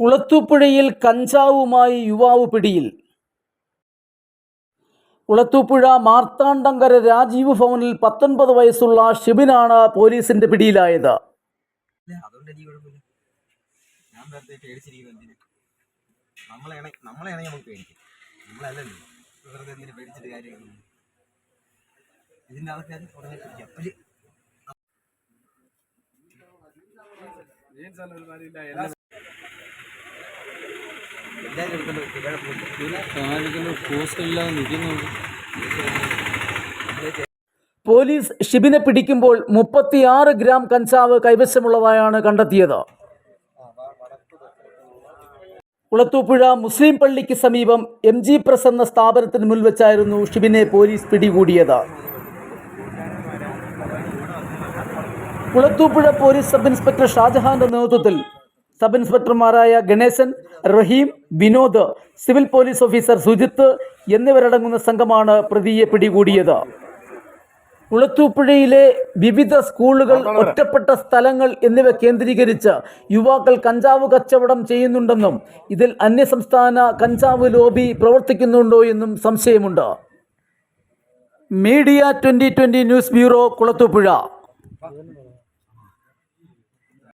കുളത്തൂപ്പുഴയിൽ കഞ്ചാവുമായി യുവാവ് പിടിയിൽ. കുളത്തൂപ്പുഴ മാർത്താണ്ഡങ്കര രാജീവ് ഭവനിൽ പത്തൊൻപത് വയസ്സുള്ള ഷിബിനാണ് പോലീസിന്റെ പിടിയിലായത്. ഇതിന്റെ ആൾക്കാർ പോലീസ് ഷിബിനെ പിടിക്കുമ്പോൾ മുപ്പത്തിയാറ് ഗ്രാം കഞ്ചാവ് കൈവശമുള്ളതായാണ് കണ്ടെത്തിയത്. കുളത്തൂപ്പുഴ മുസ്ലിം പള്ളിക്ക് സമീപം എം ജി പ്രസ് എന്ന സ്ഥാപനത്തിന് മുന്നിൽ വെച്ചായിരുന്നു ഷിബിനെ പോലീസ് പിടികൂടിയത്. കുളത്തൂപ്പുഴ പോലീസ് സബ് ഇൻസ്പെക്ടർ ഷാജഹാന്റെ നേതൃത്വത്തിൽ sub ഇൻസ്പെക്ടർമാരായ Ganeshan Rahim Vinod civil police officer Sujith എന്നിവരടങ്ങുന്ന സംഘമാണ് പ്രതിയെ പിടികൂടിയത്. കുളത്തൂപ്പുഴയിലെ വിവിധ സ്കൂളുകൾ ഒറ്റപ്പെട്ട സ്ഥലങ്ങൾ എന്നിവ കേന്ദ്രീകരിച്ച് യുവാക്കൾ കഞ്ചാവ് കച്ചവടം ചെയ്യുന്നുണ്ടെന്നും ഇതിൽ അന്യസംസ്ഥാന കഞ്ചാവ് ലോബി പ്രവർത്തിക്കുന്നുണ്ടോ എന്നും സംശയമുണ്ട്. Media twenty twenty news bureau Kulathupuzha.